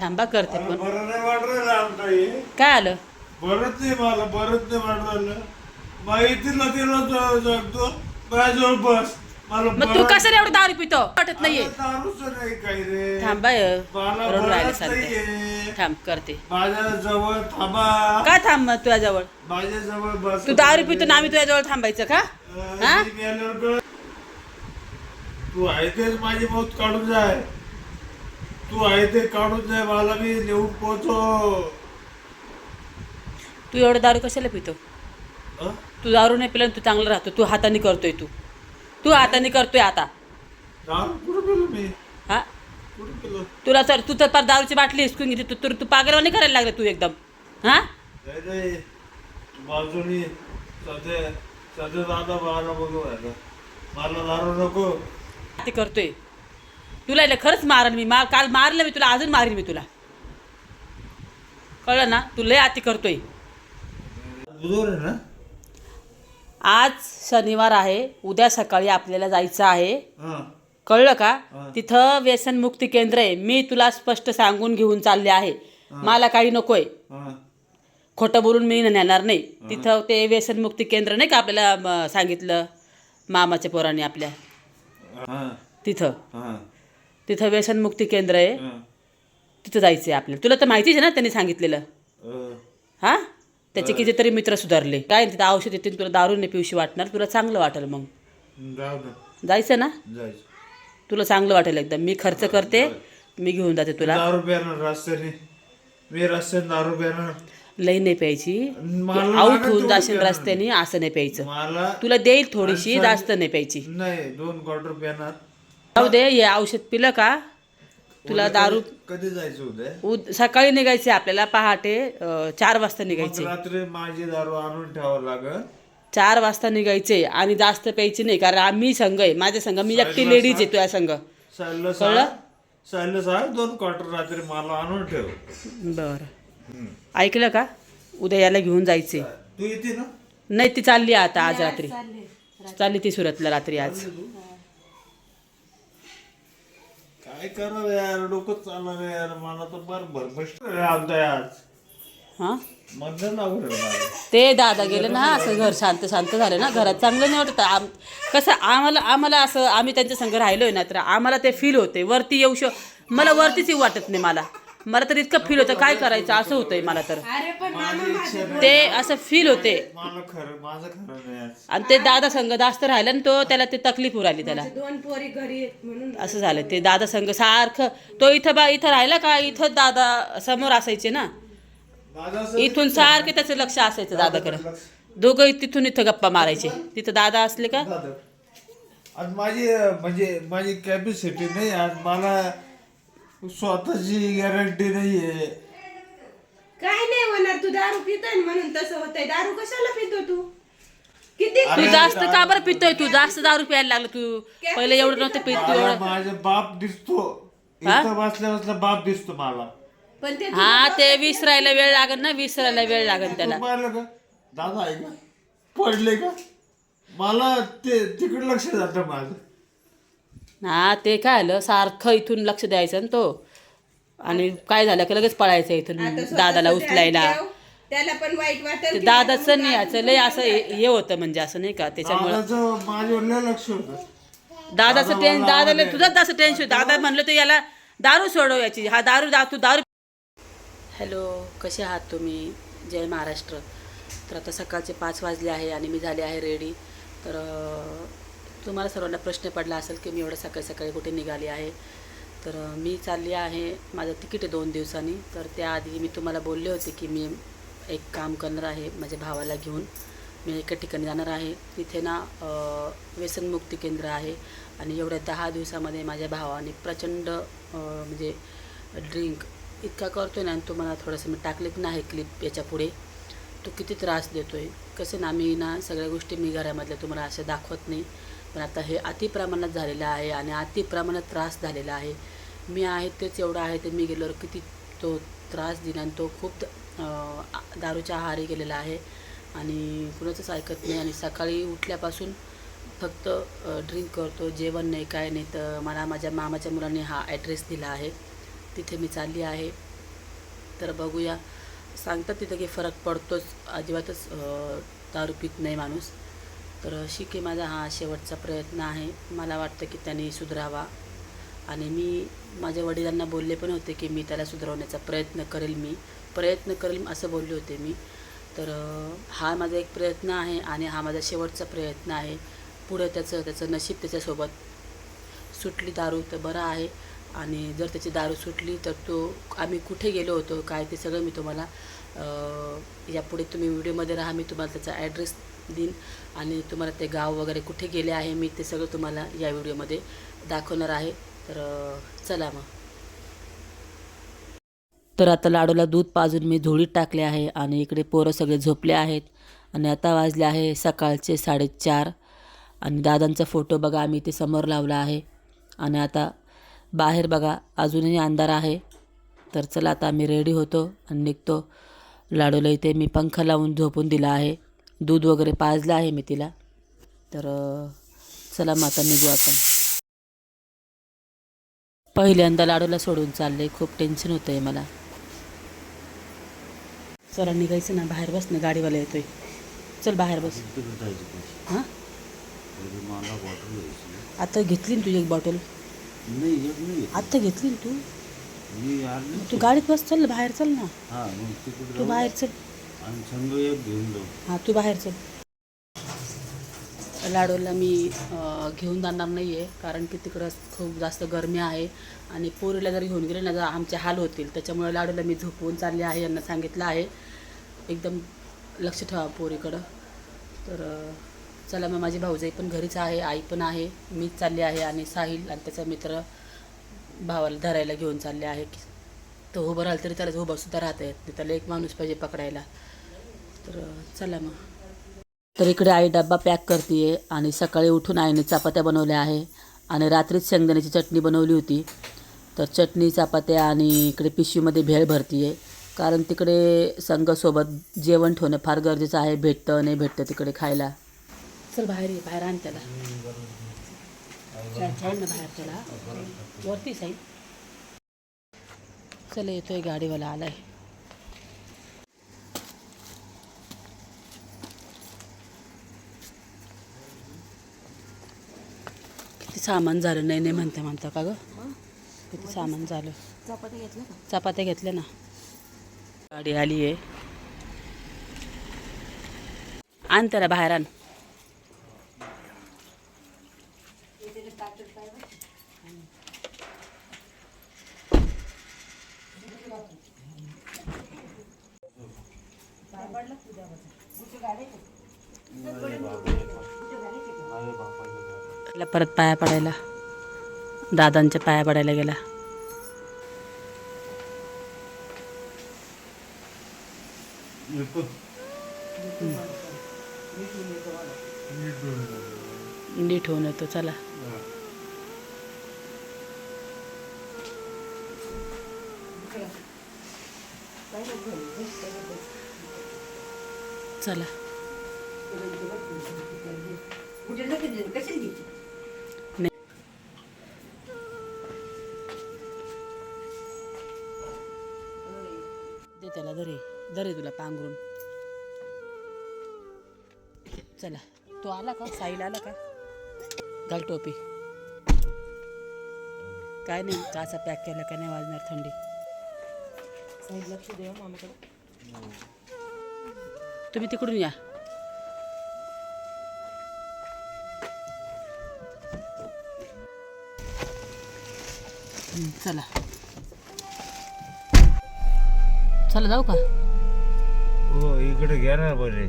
थांबा करते पण बरं नाही वाटत राहिलं आमचं हे. काय आलं? बरंच नाही मला बरंच नाही वाटत राहिलं माहितीला तिला जा- सांगतो माझ्याजवळ बस. मला मग तू बरं- कसं एवढं दारू पितो? वाटत नाहीये. आता दारूचं नाही काही रे. थांबा मला राहिले बरंच सांगते नाहीये. थांब करते. माझ्या जवळ थांबा. काय थांब मग तुझ्याजवळ? माझ्या जवळ बस. तू दारू पितो ना आम्ही तुझ्याजवळ थांबायचं का? अं? मी गेल्यावर कळ- तू आहे तेच माझी मौत काढून जाय. तू आहे ते काढून जाय मला मी नेऊन पोचव तू एवढं दारू कशाला पितो? अं? तू दारू नाही पिला तू चांगलं राहतो. तू हाताने करतोय तू. तू हाताने करतोय आता. दारू कुठं पिलो मी? हा? कुठं पिलो? तुला तर तू तर पार दारूची बाटली हिसकून घेते तू तर तू पागलवाणी करायला लागला तू एकदम. हा? नाही नाही. बाजूनी सध्या सध्या दादा मला बघू आता मला दारू नको. ते करतोय. तुला इला खरंच मारल मी. मा काल मारलं मी तुला अजून मारीन मी तुला. कळलं ना? तू लय आती करतोय. आज शनिवार आहे. उद्या सकाळी आपल्याला जायचं आहे. कळलं का. तिथं व्यसनमुक्ती केंद्र आहे. मी तुला स्पष्ट सांगून घेऊन चालले आहे. मला काही नकोय. खोटं बोलून मी नेणार नाही. तिथं ते व्यसनमुक्ती केंद्र नाही का आपल्याला सांगितलं? मामाच्या पोराने आपल्या. तिथं. तिथं व्यसनमुक्ती केंद्र आहे. तिथं जायचं आहे आपल्याला. तुला तर माहितीच आहे ना त्यांनी सांगितलेलं. हा. त्याचे कितीतरी मित्र सुधारले. काय तिथं औषध येतील तुला दारू नाही पिवशी वाटणार तुला चांगलं वाटेल मग. जायचं ना? तुला चांगलं वाटेल एकदम. मी खर्च करते मी घेऊन जाते तुला. दारू रस्त्याने. मी रस्त्याने दारू लई नाही प्यायची. आऊट होऊन जाशील. रस्त्याने असं नाही प्यायचं. तुला देईल थोडीशी जास्त नाही प्यायची. नाही दोन क्वार्टर प्यानार जाऊ दे हे औषध पिलं का? तुला दारू कधी- जायचं उद्या? उद सकाळी निघायचे आपल्याला पहाटे अं, चार वाजता निघायचे. रात्री माझी दारू आणून ठेवावं लागल. चार वाजता निघायचे आणि जास्त प्यायची नाही कारण आम्ही संघ आहे माझ्या संघ मी एकटी लेडीज आहे तुझ्या संघ. सायला कळलं? सायला सांग दोन क्वार्टर रात्री मला आणून ठेव. बरं. ऐकलं का? उद्या याला घेऊन जायचे. तू येते ना? नाही ती चालली आता आज रात्री. चालली ती सुरतला रात्री आज. काय करणार यार? डोकं चालणार यार. मला तर बर आज हां. ते दादा गेले ना असं घर शांत शांत झालं ना घरात चांगलं नाही वाटत. आम कसं आम्हाला आम्हाला असं आम्ही त्यांच्या संग राहिलोय ना तर आम्हाला ते फील होते. वरती येऊ शक मला वरतीच येऊ वाटत नाही मला. मला तर इतकं फील होतं. काय करायचं? असं होतंय मला तर. ते असं फील होते. मला खरं माझं खरं नाही आज. आणि ते दादा संघ जास्त राहिलं ना तो त्याला ते तकलीफ उराली त्याला. दोन पोरी घरी आहेत म्हणून असं झालं. ते दादा संघ सारखं तो इथं बा इथं राहिला का? इथं दादा समोर असायचे ना. माझं असं इथून सारखे त्याचं लक्ष असायचं दादाकडे. दोघं तिथून इथं गप्पा मारायचे. तिथं दादा असले का? दादा. आज माझी म्हणजे माझी कॅपॅसिटी नाही. आज मला स्वतःची गॅरंटी नाहीये. काय नाही होणार तू दारू पितोय म्हणून तसं होतंय. दारू कशाला पितो तू? किती तू अरे, जास्त का बरं पितोय तू? जास्त दारू प्यायला लागला तू. पहिले एवढं नव्हतं पित तू एवढं. माझा बाप दिसतो. हा? इथं बसल्या बसल्या बाप दिसतो मला. पण ते हा ते विसरायला वेळ लागेल ना विसरायला वेळ लागेल त्याला. तू पाहिलं का? दादा आहे का पडले का? मला ते तिकडे लक्ष जातं माझं. हा ते काय आलं? सारखं इथून लक्ष द्यायचं ना तो. आणि काय झालं की लगेच पळायचं इथून दादाला उचलायला. त्याला पण वाईट ते वाटेल की दादाचं नाही याचं लय असं हे होतं म्हणजे असं नाही का? त्याच्यामुळं दादाचं माझ्यावर लय लक्ष होतं. दादाचं टेन्शन दादाला तुझंच जास्त टेन्शन दादा म्हणलं तर याला दारू सोडव याची. हा दारू दा तू दारू हॅलो कसे आहात तुम्ही? जय महाराष्ट्र. तर आता सकाळचे पाच वाजले आहे आणि मी झाले आहे रेडी. तर तुम्हाला सर्वांना प्रश्न पडला असेल की मी एवढं सकाळी सकाळी कुठे निघाली आहे तर मी चालली आहे. माझं तिकीट आहे दोन दिवसांनी. तर त्याआधी मी तुम्हाला बोलले होते की मी एक काम करणार आहे माझ्या भावाला घेऊन. मी एका ठिकाणी जाणार आहे. तिथे ना व्यसनमुक्ती केंद्र आहे आणि एवढ्या दहा दिवसामध्ये माझ्या भावाने प्रचंड म्हणजे ड्रिंक इतका करतो ना आणि तुम्हाला थोडंसं मी टाकले नाही क्लिप याच्यापुढे. तो किती त्रास देतो आहे कसं ना मी ना सगळ्या गोष्टी मी घरामधल्या तुम्हाला अशा दाखवत नाही. पण आता हे अतिप्रमाणात झालेलं आहे आणि अतिप्रमाणात त्रास झालेला आहे. मी आहे तेच एवढं आहे ते मी गेल्यावर किती तो त्रास दिला आणि तो खूप दारूच्या आहारी गेलेला आहे. आणि कुणाचंच ऐकत नाही आणि सकाळी उठल्यापासून फक्त ड्रिंक करतो जेवण नाही काय नाही. तर मला माझ्या मामाच्या मुलाने हा ॲड्रेस दिला आहे. तिथे मी चालली आहे. तर बघूया. सांगतात तिथं की फरक पडतोच. अजिबातच दारू पित नाही माणूस. तर अशी की माझा हा शेवटचा प्रयत्न आहे. मला वाटतं की त्यांनी सुधरावा. आणि मी माझ्या वडिलांना बोलले पण होते की मी त्याला सुधारवण्याचा प्रयत्न करेल मी. प्रयत्न करेल असं बोलले होते मी. तर हा माझा एक प्रयत्न आहे आणि हा माझा शेवटचा प्रयत्न आहे. पुढं त्याचं त्याचं नशीब त्याच्यासोबत सुटली दारू तर बरं आहे. आणि जर त्याची दारू सुटली तर तो आम्ही कुठे गेलो होतो काय ते सगळं मी तुम्हाला यापुढे तुम्ही व्हिडिओमध्ये राहा. मी तुम्हाला त्याचा ॲड्रेस देईन. आणि तुम्हाला ते गाव वगैरे कुठे गेले आहे मी ते सगळं तुम्हाला या व्हिडिओमध्ये दाखवणार आहे. तर चला मग. तर आता लाडूला दूध पाजून मी झोळीत टाकले आहे आणि इकडे पोरं सगळे झोपले आहेत आणि आता वाजले आहे सकाळचे साडेचार. आणि दादांचा फोटो बघा आम्ही ते समोर लावला आहे. आणि आता बाहेर बघा अजूनही अंधार आहे. तर चला आता आम्ही रेडी होतो आणि निघतो. लाडूला इथे मी पंखा लावून झोपून दिला आहे. दूध वगैरे पाजलं आहे मी तिला. तर चला मग आता निघू आपण. पहिल्यांदा लाडूला सोडून चालले खूप टेन्शन होतं आहे मला. चला निघायचं ना. बाहेर बस ना. गाडीवाला येतोय. चल बाहेर बस. हां? आता घेतली ना तुझी एक बॉटल आत्ता घेतली. ना तू? तू गाडीत बस. चल बाहेर चल ना. हा तू बाहेर चल. आणि एक घेऊन जाऊ. हां तू बाहेर चल. लाडूला मी अं, घेऊन जाणार नाही आहे कारण की तिकडं खूप जास्त गरमी आहे आणि पोरीला जर घेऊन गेले ना तर आमचे हाल होतील. त्याच्यामुळे लाडूला मी झोपवून चालले आहे यांना सांगितलं आहे. एकदम लक्ष ठेवा पोरीकडं. तर अं, चला मग माझी भाऊजाई पण घरीच आहे आई पण आहे मीच चालली आहे आणि साहिल आणि त्याचा मित्र भावाला धरायला घेऊन चालले आहे. की तो उभं राहिला तरी त्याला उभं सुद्धा राहता येत नाही. त्याला एक माणूस पाहिजे पकडायला. तर चला मग. तर इकडे आई डब्बा पॅक करते आणि सकाळी उठून आईने चपात्या बनवल्या आहे आणि रात्रीच शेंगदाण्याची चटणी बनवली होती. तर चटणी चपात्या आणि इकडे पिशवीमध्ये भेळ भरती आहे कारण तिकडे संघासोबत जेवण ठेवणं फार गरजेचं आहे भेटतं नाही भेटतं तिकडे खायला. चल बाहेर ये बाहेर आण त्याला. ना बाहेर त्याला. वरती साई चल येतोय गाडीवाला आलाय. किती सामान झालं? नाही नाही म्हणता म्हणता का ग? किती सामान झालं? चपात्या घेतल्या का चपात्या घेतल्या ना. गाडी आली आहे. आण त्याला बाहेर आण. त्याला परत पाया पडायला. दादांच्या पाया पडायला गेला. नीट होऊन येतो चला. चला. दरे दरे तुला पांघरून. चला तो आला का? साईल आला का? घाल टोपी. काय नाही काचा पॅक केला काय नाही वाजणार थंडी? लक्ष देवा हो मामाकडे. तुम्ही तिकडून या. चला. चला जाऊ का? हो इकडे घ्या ना बरे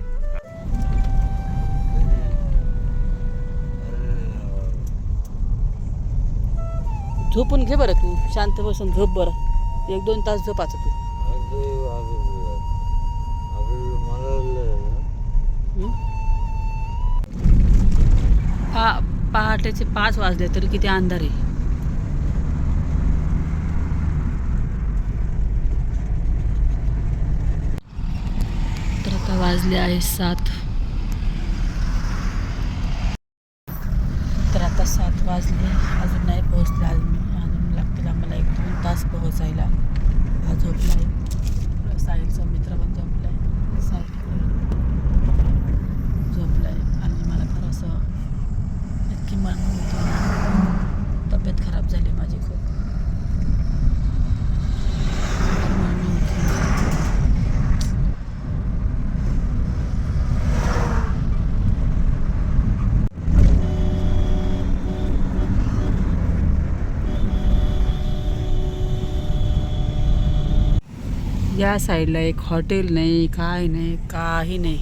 झोपून घे बरं तू. शांत बसून झोप बरं. एक दोन तास झोपाचं तू. हं? पा पहाटेचे पाच वाजले तरी किती अंधार आहे तर आता वाजले आहे सात. तर आता सात वाजले. अजून नाही पोहोचले. अजून अजून लागतील आम्हाला एक दोन तास पोहोचायला. आज झोपला त्या साईडला एक हॉटेल नाही काय नाही काही नाही.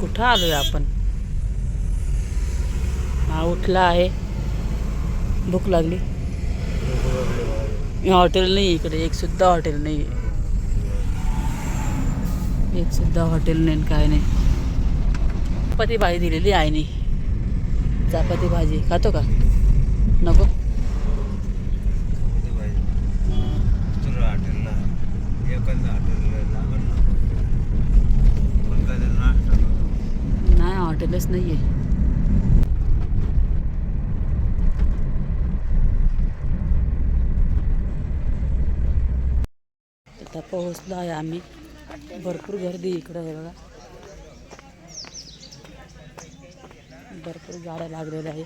कुठं आलोय आपण? हा उठला आहे. भूक लागली. हॉटेल नाही इकडे. एक सुद्धा हॉटेल नाही एक सुद्धा हॉटेल नाही काय नाही. चपाती भाजी दिलेली आहे नी चपाती भाजी. खातो का? नको दुसरं हॉटेलला एखाद्या हॉटेलला लागल ना पण काय त्याला नाश्ता करू. नाही हॉटेलच नाही आहे आता पोहोचलो आहे आम्ही. भरपूर गर्दी इकडं आहे बघा. भरपूर गाड्या लागलेल्या आहे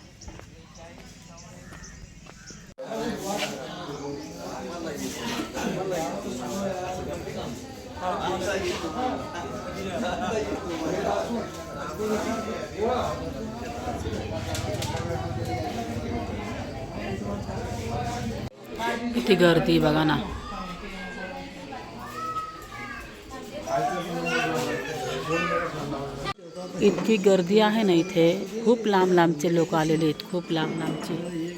किती गर्दी बघा ना इतकी गर्दी आहे ना इथे खूप लांब लांबचे लोक आलेले आहेत खूप लांब लांबचे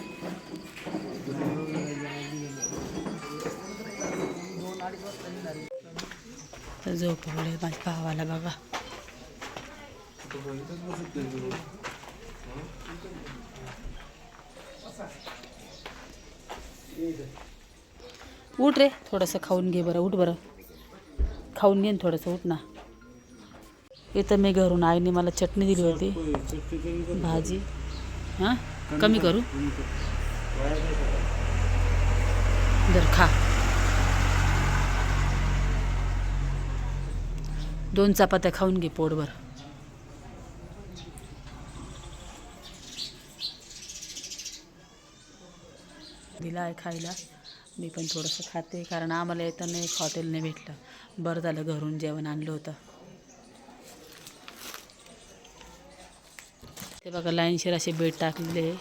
झोपवले माझ्या भावाला बघा. उठ रे थोडंसं खाऊन घे बरं उठ बरं. खाऊन घे ना थोडंसं उठ ना. इथं मी घरून आईने मला चटणी दिली होती. भाजी. हां? कमी करू? दर खा. दोन चपात्या खाऊन घे पोटभर. दिला आहे खायला. मी पण थोडंसं खाते कारण आम्हाला येताना एक नाही भेटलं. बरं झालं घरून जेवण आणलं होतं. ते बघा लाईनशीर असे बेड टाकलेले आहे.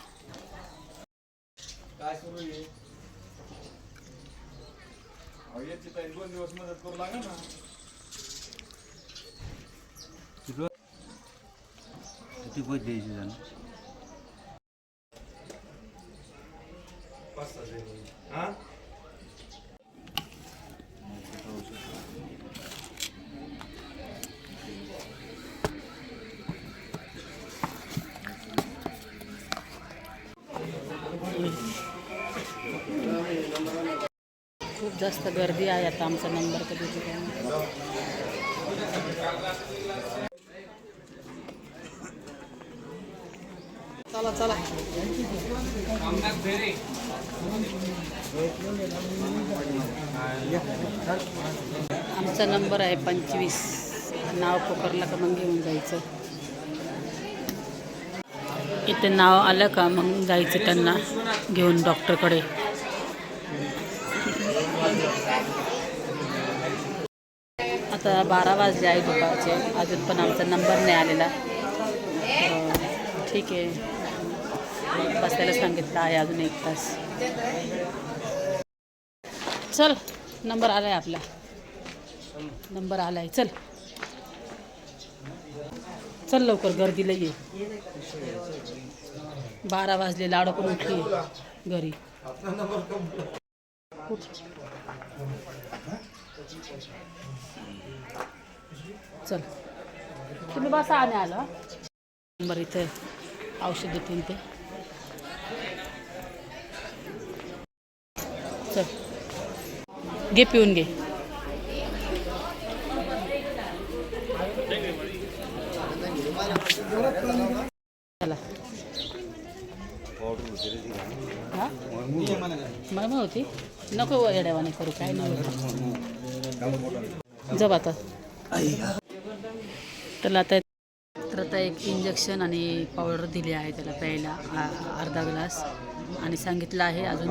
किती पैसे द्यायचे जण खूप जास्त गर्दी आहे आता आमचा नंबर कधी येतो काय माहिती. चला. आमचा नंबर आहे पंचवीस. नाव पोकरला का मग घेऊन जायचं. इथे नाव आलं का मग जायचं त्यांना घेऊन डॉक्टरकडे. आता बारा वाजले आहे दुपारचे. अजून पण आमचा नंबर नाही आलेला. ठीक आहे. बसायला सांगितलं आहे अजून एक तास. चल नंबर आला आहे आपला. नंबर आला आहे चल. चल लवकर गर्दीला ये. बारा वाजले लाडो पण उठली घरी. चल. तुम्ही बसा आणि आला नंबर इथे औषध देतील ते चल. घे पिऊन घे. चला. हा? मला मग होती नको येड्यावाने करू काय नाही जब आता त्याला आता तर आता एक इंजेक्शन आणि पावडर दिली आहे त्याला प्यायला अर्धा ग्लास आणि सांगितलं आहे अजून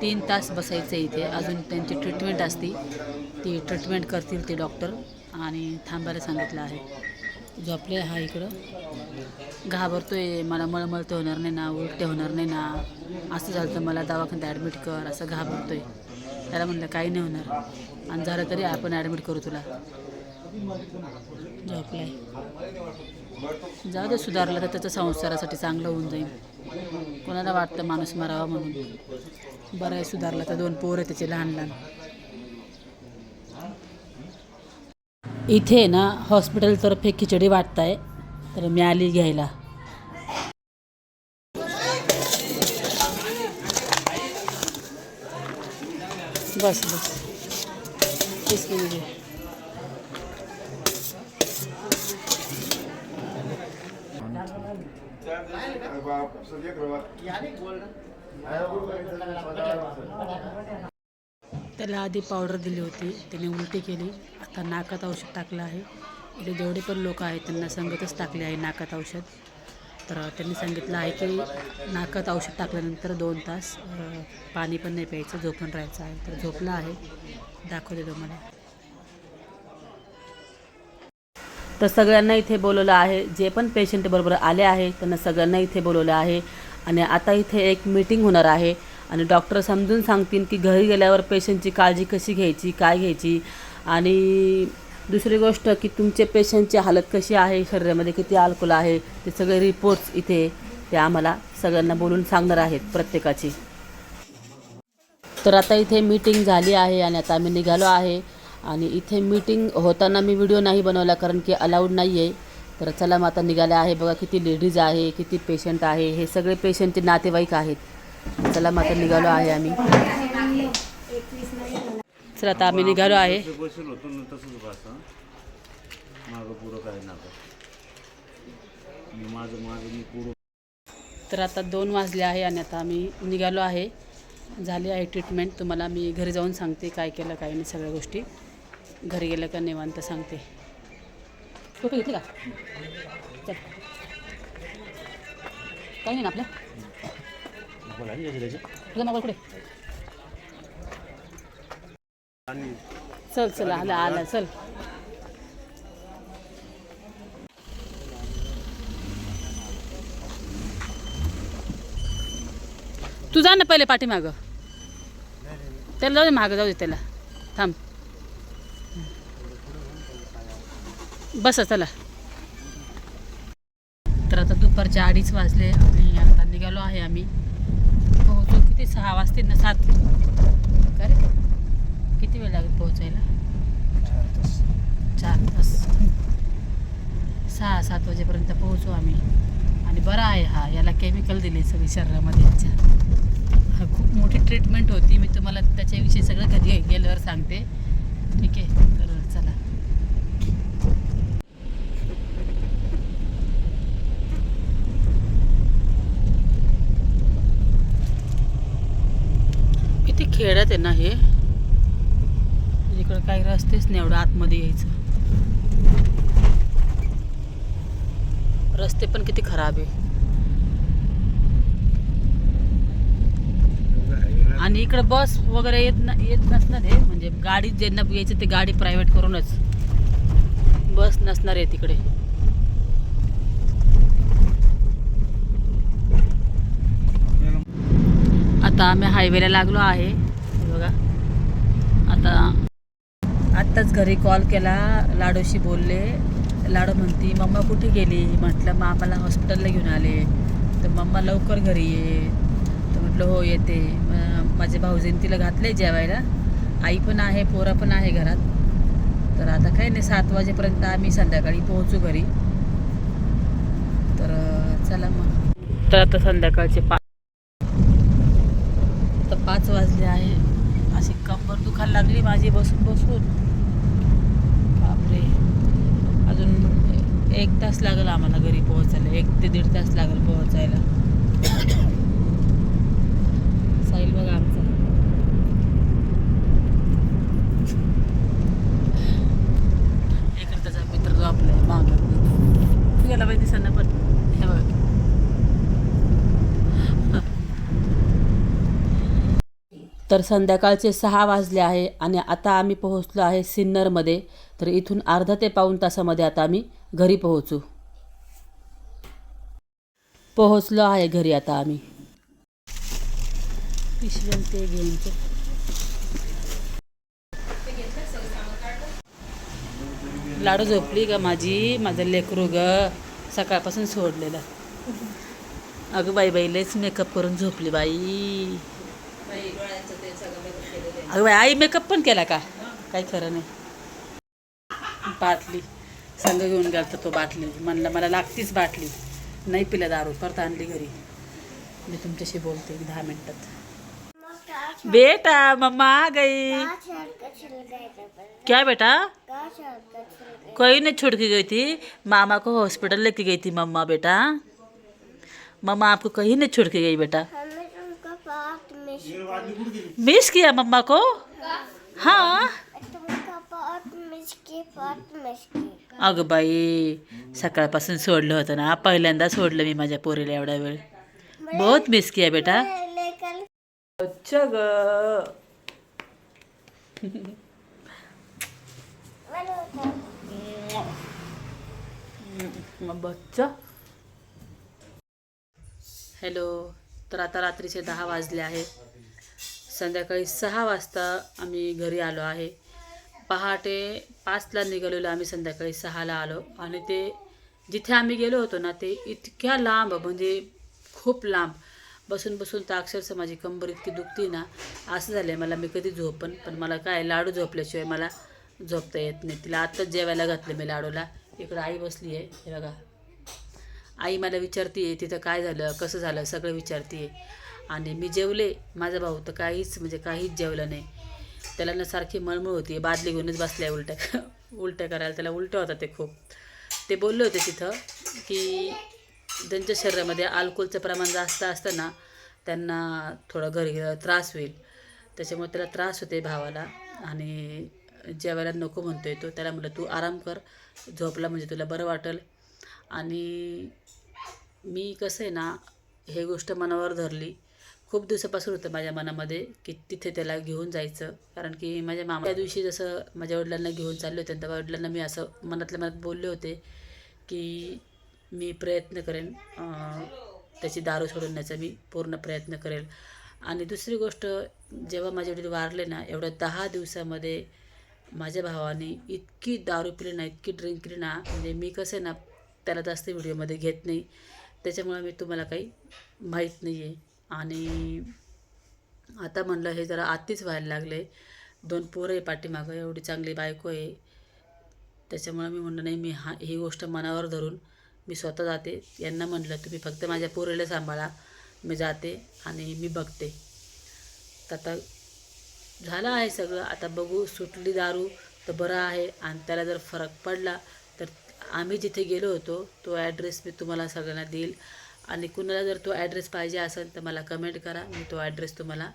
तीन तास बसायचं आहे इथे. अजून त्यांची ट्रीटमेंट असते. ती ट्रीटमेंट करतील ते डॉक्टर आणि थांबायला सांगितलं आहे. झोपले हा इकडं. घाबरतो आहे मला मळमळ तर होणार नाही ना उलटे होणार नाही ना. असं झालं तर मला दवाखान्यात ॲडमिट कर असं घाबरतो आहे त्याला म्हणलं काही नाही होणार. आणि झालं तरी आपण ॲडमिट करू तुला. झोपलाय जाऊ दे सुधारलं तर त्याचं संसारासाठी चांगलं होऊन जाईल. कोणाला वाटतं माणूस मरावा म्हणून? बरं आहे सुधारलं तर दोन पोरं त्याचे लहान लहान. इथे ना हॉस्पिटलतर्फे खिचडी वाटताय तर मी आली घ्यायला. बस बस. त्याला आधी पावडर दिली होती. त्याने उलटी केली. आता नाकात औषध टाकलं आहे. इथे जेवढे पण लोक आहेत त्यांना संगतच टाकले आहे नाकात औषध. तर त्यांनी सांगितलं आहे की नाकात औषध टाकल्यानंतर दोन तास पाणी पण नाही प्यायचं झोपून राहायचं आहे. तर झोपला आहे. दाखवते तुम्हाला. तर सगळ्यांना इथे बोलवलं आहे. जे पण पेशंट बरोबर आले आहे त्यांना सगळ्यांना इथे बोलवलं आहे. आणि आता इथे एक मीटिंग होणार आहे. आणि डॉक्टर समजून सांगतील की घरी गेल्यावर पेशंटची काळजी कशी घ्यायची काय घ्यायची. आणि दुसरी गोष्ट की तुमचे पेशंटची हालत कशी आहे शरीरामध्ये किती अल्कोल आहे ते सगळे रिपोर्ट्स इथे ते आम्हाला सगळ्यांना बोलून सांगणार आहेत प्रत्येकाची. तर आता इथे मीटिंग झाली आहे आणि आता आम्ही निघालो आहे. आणि इथे मीटिंग होताना मी व्हिडिओ नाही बनवला कारण की अलाउड नाही आहे तर चला मग आता निघाले आहे. बघा किती लेडीज आहे किती पेशंट आहे. हे सगळे पेशंटचे नातेवाईक आहेत. चला मग आता निघालो आहे आम्ही. चला आता आम्ही निघालो आहे. तर आता दोन वाजले आहे आणि आता आम्ही निघालो आहे. झाली आहे ट्रीटमेंट तुम्हाला मी घरी जाऊन सांगते काय केलं काय नाही सगळ्या गोष्टी. घरी गेलं का निवांत सांगते. टोपी घेतली का? चल. काही नाही ना आपल्या तुझा मोबाईल कुठे? चल चल आला आला चल. तू जा ना पहिले पाठीमागं. त्याला जाऊ दे मागं जाऊ दे त्याला. थांब. बस चला. तर आता दुपारच्या अडीच वाजले आणि आता निघालो आहे आम्ही. पोहोचू किती? सहा वाजतील ना सात. का रे? किती वेळ लागेल पोहोचायला? चार तास. सहा सात वाजेपर्यंत पोहोचू आम्ही. आणि बरा आहे हा याला केमिकल दिले सगळे शरीरामध्ये याच्या. हा खूप मोठी ट्रीटमेंट होती. मी तुम्हाला त्याच्याविषयी सगळं कधी गेल्यावर सांगते. ठीक आहे तर चला किती खेड्यात आहे ना हे. इकडं काही रस्तेच नाही एवढं आतमध्ये यायचं. रस्ते पण किती खराब आहे. आणि इकडं बस वगैरे येत ना येत नसणार आहे. म्हणजे गाडी ज्यांना यायचं ते गाडी प्रायव्हेट करूनच. बस नसणार आहे तिकडे. आता आम्ही हायवेला लागलो आहे. आता. आत्ताच घरी कॉल केला लाडोशी बोलले. लाडो म्हणती मम्मा कुठे गेली? म्हटलं मग आम्हाला हॉस्पिटलला घेऊन आले. तर मम्मा लवकर घरी ये. तर म्हटलं हो येते. मग माझे भाऊजीने तिला घातले जेवायला. आई पण आहे पोरं पण आहे घरात. तर आता काही नाही सात वाजेपर्यंत आम्ही संध्याकाळी पोहोचू घरी. तर चला मग. तर आता संध्याकाळचे पाच तर पाच वाजले आहे अशी कंबर दुखायला लागली माझी बसून बसून. बापरे. अजून एक तास लागेल आम्हाला घरी पोहोचायला. एक ते दीड तास लागेल पोहोचायला. साईल बघा आमचा. इकडे त्याचा मित्र जो आपला आहे मागं. गेला पाहिजे दिसांना पण. तर संध्याकाळचे सहा वाजले आहे आणि आता आम्ही पोहोचलो आहे सिन्नरमध्ये. तर इथून अर्धा ते पाऊण तासामध्ये आता आम्ही घरी पोहोचू. पोहोचलो आहे घरी आता आम्ही. ते लाडू झोपली ग माझी माझं लेकरू ग सकाळपासून सोडलेला. अगं बाई बाई लयच मेकअप करून झोपली बाई. अगं बाई आई मेकअप पण केला का? काही खरं नाही. बाटली. संघ घेऊन गेला तो बाटली. म्हणलं मला लागतीच बाटली. नाही पिला दारू. परत आणली घरी. मी तुमच्याशी बोलते दहा मिनटात. बेटा मम्मा आ गई. क्या बेटा? कोई नहीं छोड़ के गई थी. मामा को हॉस्पिटल लेके गई थी मम्मा बेटा. मम्मा आपको कहीं नहीं छोड़ के गई बेटा. मिस किया मम्मा को? हाँ? तुमका बहुत मिस की बहुत मिस की अगं बाई सकाळपासून सोडलं होतं ना. पहिल्यांदा सोडलं मी माझ्या पोरीला एवढा वेळ. बहुत मिस किया बेटा. अच्छा ग. बच्चा. हॅलो तर आता रात्रीचे दहा वाजले आहे संध्याकाळी सहा वाजता आम्ही घरी आलो आहे. पहाटे पाचला निघालेलो आम्ही संध्याकाळी सहाला आलो. आणि ते जिथे आम्ही गेलो होतो ना ते इतक्या लांब म्हणजे खूप लांब. बसून बसून तर अक्षरशः माझी कंबर इतकी दुखती ना असं झालं आहे मला. मी कधी झोपन पण मला काय लाडू झोपल्याशिवाय मला झोपता येत नाही. तिला आत्ताच जेवायला घातलं मी लाडूला. इकडं आई बसली आहे हे बघा. आई मला विचारते तिथं काय झालं कसं झालं सगळं विचारते आहे आणि मी जेवले. माझा भाऊ तर काहीच म्हणजे काहीच जेवलं नाही. त्याला ना सारखी मळमळ होती. बादली घेऊनच बसल्या उलट्या. उलट्या करायला त्याला उलट्या होता ते खूप. ते बोलले होते तिथं की त्यांच्या शरीरामध्ये अल्कोहोलचं प्रमाण जास्त असतं ना त्यांना थोडं घरी त्रास होईल. त्याच्यामुळे त्याला त्रास होते भावाला. आणि जेवायला नको म्हणतोय तो. त्याला म्हटलं तू आराम कर. झोपला म्हणजे तुला बरं वाटेल. आणि मी कसं आहे ना हे गोष्ट मनावर धरली. खूप दिवसापासून होतं माझ्या मनामध्ये की तिथे त्याला घेऊन जायचं. कारण की माझ्या मामा त्या दिवशी जसं माझ्या वडिलांना घेऊन चालले होते तेव्हा वडिलांना मी असं मनातल्या मनात बोलले होते की मी प्रयत्न करेन त्याची दारू सोडवण्याचा मी पूर्ण प्रयत्न करेल. आणि दुसरी गोष्ट जेव्हा माझे वडील वारले ना एवढ्या दहा दिवसामध्ये माझ्या भावाने इतकी दारू पिली ना इतकी ड्रिंक केली ना म्हणजे मी कसं आहे ना त्याला जास्त व्हिडिओमध्ये घेत नाही. त्याच्यामुळे मी तुम्हाला काही माहीत नाही आहे आणि आता म्हणलं हे जरा आत्तीच व्हायला लागले. दोन पोरं आहे पाठीमागं एवढी चांगली बायको आहे. त्याच्यामुळे मी म्हणलं नाही मी हा ही गोष्ट मनावर धरून मी स्वतः जाते. यांना म्हणलं तुम्ही फक्त माझ्या पोरीला सांभाळा. मी जाते आणि मी बघते. तर आता झालं आहे सगळं. आता बघू सुटली दारू तर बरं आहे. आणि त्याला जर फरक पडला तर आम्ही जिथे गेलो होतो तो ॲड्रेस मी तुम्हाला सगळ्यांना देईल. आणि कुणाला जर तो ॲड्रेस पाहिजे असेल तर मला कमेंट करा. मी तो ॲड्रेस तुम्हाला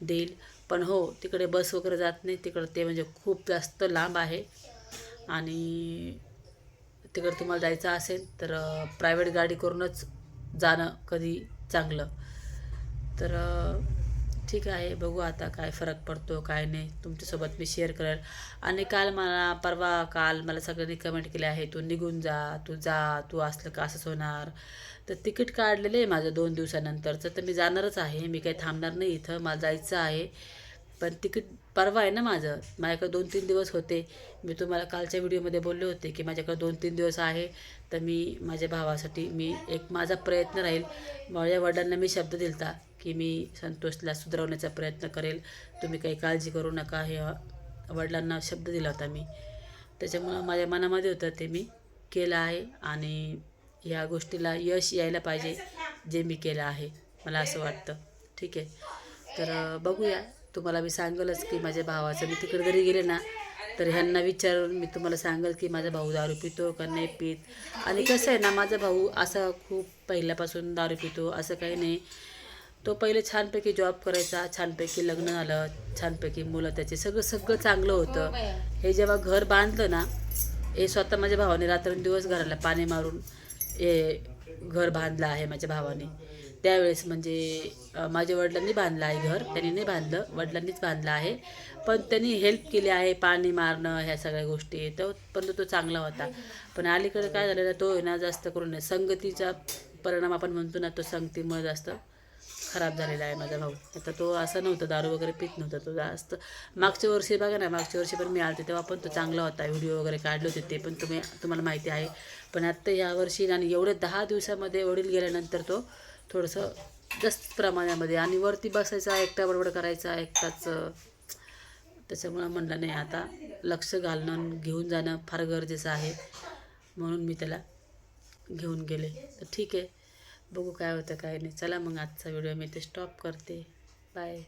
देईल. पण हो तिकडे बस वगैरे जात नाही. तिकडं ते म्हणजे खूप जास्त लांब आहे. आणि तिकडे तुम्हाला जायचं असेल तर प्रायव्हेट गाडी करूनच जाणं कधी चांगलं. तर ठीक आहे. बघू आता काय फरक पडतो काय नाही. तुमच्यासोबत मी शेअर करेल. आणि काल मला परवा काल मला सगळ्यांनी कमेंट केले आहे तू निघून जा तू जा तू असलं का असंच होणार? तर तिकीट काढलेलं आहे माझं दोन दिवसानंतरचं. तर मी जाणारच आहे. मी काही थांबणार नाही इथं. मला जायचं आहे. पण तिकीट परवा आहे ना माझं. माझ्याकडे दोन तीन दिवस होते. मी तुम्हाला कालच्या व्हिडिओमध्ये बोलले होते की माझ्याकडे दोन तीन दिवस आहे. तर मी माझ्या भावासाठी मी एक माझा प्रयत्न राहील. माझ्या वडिलांना मी शब्द दिलता की मी संतोषला सुधारवण्याचा प्रयत्न करेल. तुम्ही काही काळजी करू नका. हे वडिलांना शब्द दिला होता मी. त्याच्यामुळं माझ्या मनामध्ये होतं ते मी केलं आहे. आणि ह्या गोष्टीला यश यायला पाहिजे जे मी केलं आहे मला असं वाटतं. ठीक आहे? तर बघूया. तुम्हाला मी सांगलच की माझ्या भावाचं. मी तिकडे जरी गेले ना तर ह्यांना विचारून मी तुम्हाला सांगेल की माझा भाऊ दारू पितो का नाही पित? आणि कसं आहे ना माझा भाऊ असा खूप पहिल्यापासून दारू पितो असं काही नाही. तो पहिले छानपैकी जॉब करायचा छानपैकी लग्न झालं छानपैकी मुलं त्याचे सगळं सगळं चांगलं होतं. हे जेव्हा घर बांधलं ना हे स्वतः माझ्या भावाने रात्रंदिवस घराला पाणी मारून हे घर बांधलं आहे माझ्या भावाने. त्यावेळेस म्हणजे माझ्या वडिलांनी बांधलं आहे घर. त्यांनी नाही बांधलं वडिलांनीच बांधलं आहे. पण त्यांनी हेल्प केली आहे पाणी मारणं ह्या सगळ्या गोष्टी. तो पण तो चांगला होता. पण अलीकडे काय झालेलं तो ना जास्त करून संगतीचा परिणाम आपण म्हणतो ना तो संगतीमुळे जास्त. खराब झालेला आहे माझा भाऊ. आता तो असा नव्हता दारू वगैरे पित नव्हता. तो जास्त मागच्या वर्षी बघा ना मागच्या वर्षी पण मी आलते तेव्हा पण तो चांगला होता. व्हिडिओ वगैरे काढले होते ते पण तुम्ही तुम्हाला माहिती आहे. पण आत्ता यावर्षी आणि एवढे दहा दिवसामध्ये वडील गेल्यानंतर तो थोडंसं जास्त प्रमाणामध्ये आणि वरती बसायचा एकटा बडबड करायचा एकटाच त्याच्यामुळं म्हणलं नाही आता लक्ष घालणं घेऊन जाणं फार गरजेचं आहे. म्हणून मी त्याला घेऊन गेले. तर ठीक आहे. बघू काय होतं काय नाही. चला मग आजचा व्हिडिओ मी ते स्टॉप करते. बाय